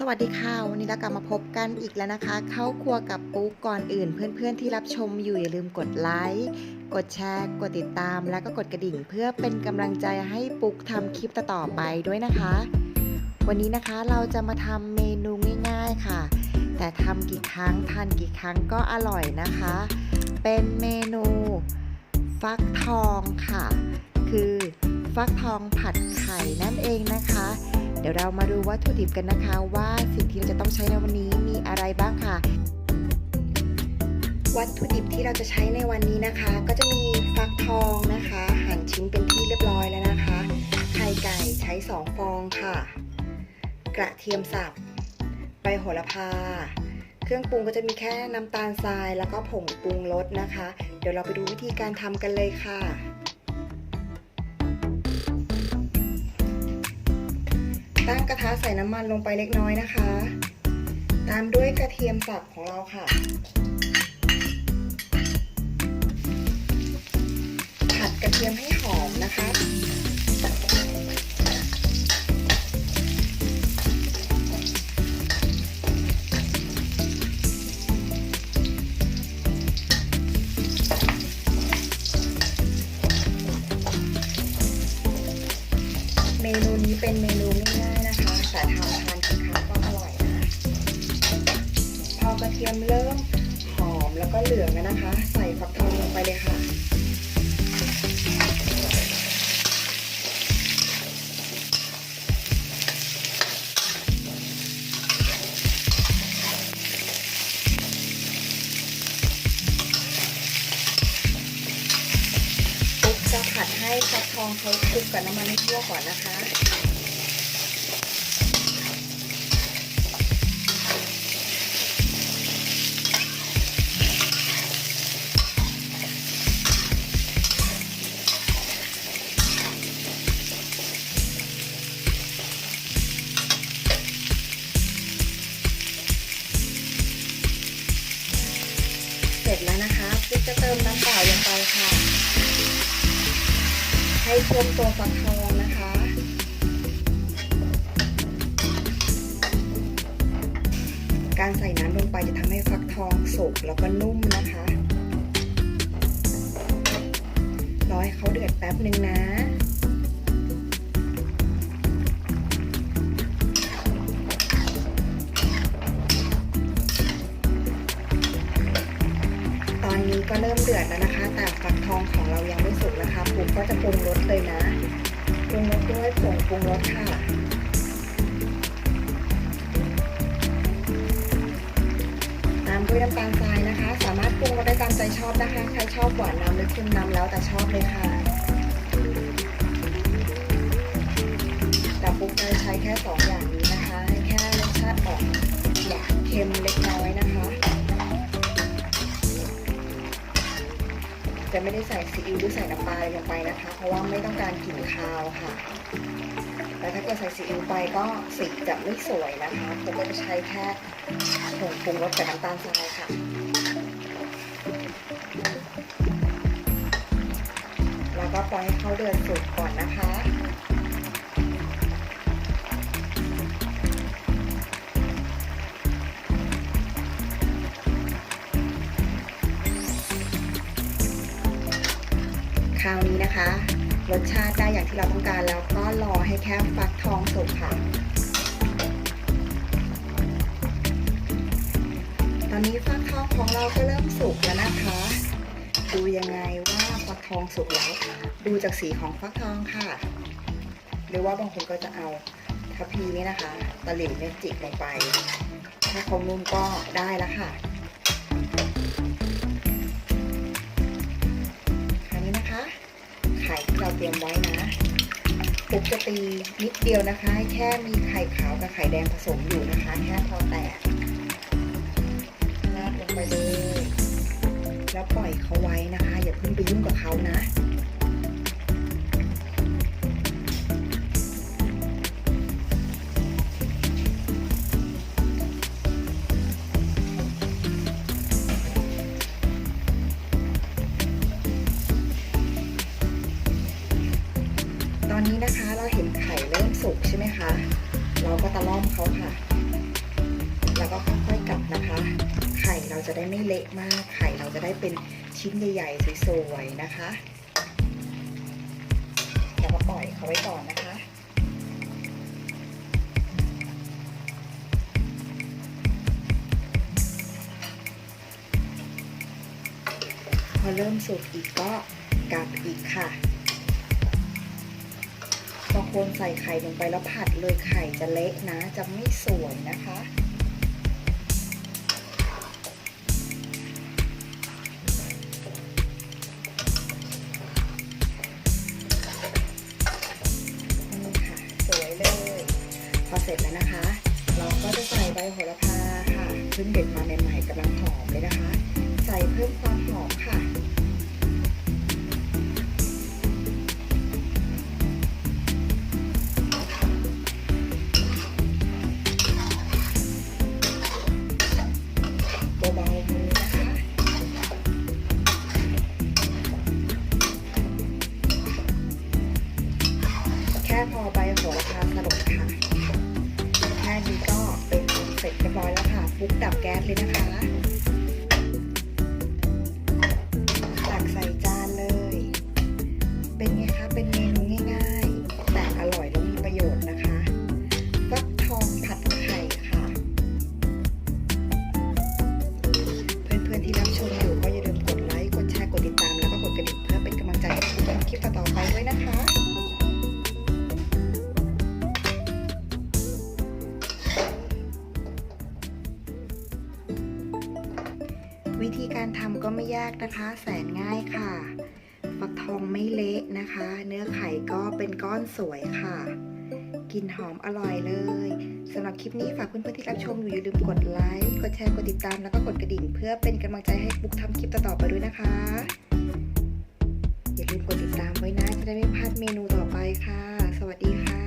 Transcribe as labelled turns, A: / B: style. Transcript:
A: สวัสดีค่ะ วันนี้เรากลับมาพบกันอีกแล้วนะคะ เข้าครัวกับปุ๊กก่อนอื่น เพื่อนๆที่รับชมอยู่อย่าลืมกดไลค์กดแชร์กดติดตาม แล้วก็กดกระดิ่ง เพื่อเป็นกำลังใจให้ปุ๊กทำคลิปต่อๆไปด้วยนะคะ วันนี้นะคะเราจะมาทำเมนูง่ายๆค่ะ แต่ทำกี่ครั้งทานกี่ครั้งก็อร่อยนะคะ เป็นเมนูฟักทองค่ะ คือฟักทองผัดไข่นั่นเองนะคะ ดี๋ยวเรามาดูวัตถุดิบกันนะคะว่าสิ่งที่เราจะต้องใช้ในวันนี้มีอะไรบ้างค่ะ วัตถุดิบที่เราจะใช้ในวันนี้นะคะ ก็จะมีฟักทองนะคะ หั่นชิ้นเป็นที่เรียบร้อยแล้วนะคะ ไข่ไก่ใช้ 2 ฟองค่ะ กระเทียมสับใบโหระพา เครื่องปรุงก็จะมีแค่น้ำตาลทรายแล้วก็ผงปรุงรสนะคะ เดี๋ยวเราไปดูวิธีการทำกันเลยค่ะ ตั้งกระทะใส่น้ำมันลงไปเล็กน้อยนะคะ ตามด้วยกระเทียมสับของเราค่ะ ผัดกระเทียมให้หอมนะคะเมนูนี้เป็นเมนูง่าย คะแต่ทำทานกี่ครั้งก็อร่อยนะพอกระเทียมเริ่มหอมแล้วก็เหลืองแล้วนะคะ ใส่ฟักทองลงไปเลยค่ะปุ๊บจะผัดให้ฟักทองเขาคลุกกับน้ำมันให้ทั่วก่อนนะคะ ร็จแล้วนะคะปุ๊บจะเติมน้ำเปล่าลงไปค่ะ ให้ท่วมตัวฟักทองนะคะ การใส่น้ำลงไปจะทำให้ฟักทองสุกแล้วก็นุ่มนะคะรอให้เขาเดือดแป๊บหนึ่งนะ ก็เริ่มเดือดแล้วนะคะ แต่ฟักทองของเรายังไม่สุกนะคะปุ๊กก็จะปรุงรสเลยนะปรุงรสด้วยผงปรุงรสค่ะตามด้วยน้ำตาลทรายนะคะ สามารถปรุงรสได้ตามใจชอบนะคะใครชอบหวานน้ำหรือเค็มน้ำแล้วแต่ชอบเลยค่ะแต่ปุ๊กจะใช้แค่สอง จะไม่ได้ใส่ซีอิ๊วหรือใส่น้ำปลาลงไปนะคะ เพราะว่าไม่ต้องการกลิ่นคาวค่ะแล้วถ้าเกิดใส่ซีอิ๊วไปก็สีจะไม่สวยนะคะผมก็จะใช้แค่ผงปรุงรสกับน้ำตาลทรายค่ะแล้วก็ปล่อยให้เขาเดือดสุกก่อนนะคะ ราวนี้นะคะ รสชาติได้อย่างที่เราต้องการแล้วก็รอให้แค่ฟักทองสุกค่ะ ตอนนี้ฟักทองของเราก็เริ่มสุกแล้วนะคะ ดูยังไงว่าฟักทองสุกแล้ว ดูจากสีของฟักทองค่ะ หรือว่าบางคนก็จะเอาทัพพีนี่นะคะ ตะหลิ่วเนี่ยจิกลงไป ถ้าเขานุ่มก็ได้แล้วค่ะ ปุ๊บจะตีนิดเดียวนะคะให้แค่มีไข่ขาวกับไข่แดงผสมอยู่นะคะ แค่พอแตกราดลงไปเลย แล้วปล่อยเขาไว้นะคะ อย่าเพิ่งไปยุ่งกับเขานะ อนนี้นะคะเราเห็นไข่เริ่มสุกใช่ไหมคะ เราก็ตะล่อมเขาค่ะ แล้วก็ค่อยๆกลับนะคะ ไข่เราจะได้ไม่เละมาก ไข่เราจะได้เป็นชิ้นใหญ่ๆสวยๆนะคะแล้วก็ปล่อยเขาไว้ก่อนนะคะพอเริ่มสุกอีกก็กลับอีกค่ะ พอคนใส่ไข่ลงไปแล้วผัดเลยไข่จะเละนะ จะไม่สวยนะคะนี่ค่ะ สวยเลย พอเสร็จแล้วนะคะ เราก็จะใส่ใบโหระพาค่ะเพิ่งเด็ดมาใหม่ๆกำลังหอมเลยนะคะ ใส่เพิ่มความหอมค่ะ พอใบโหระพาสลดค่ะแค่นี้ก็เป็นเสร็จเรียบร้อยแล้วค่ะ ปุ๊กดับแก๊สเลยนะคะ ก็ไม่ยากนะคะ แสนง่ายค่ะ ฟักทองไม่เละนะคะ เนื้อไข่ก็เป็นก้อนสวยค่ะกลิ่นหอมอร่อยเลยสำหรับคลิปนี้ฝากเพื่อนๆที่รับชมอยู่อย่าลืมกดไลค์กดแชร์กดติดตามแล้วก็กดกระดิ่ง เพื่อเป็นกำลังใจให้ปุ๊กทำคลิปต่อๆไปด้วยนะคะ อย่าลืมกดติดตามไว้นะจะได้ไม่พลาดเมนูต่อไปค่ะ สวัสดีค่ะ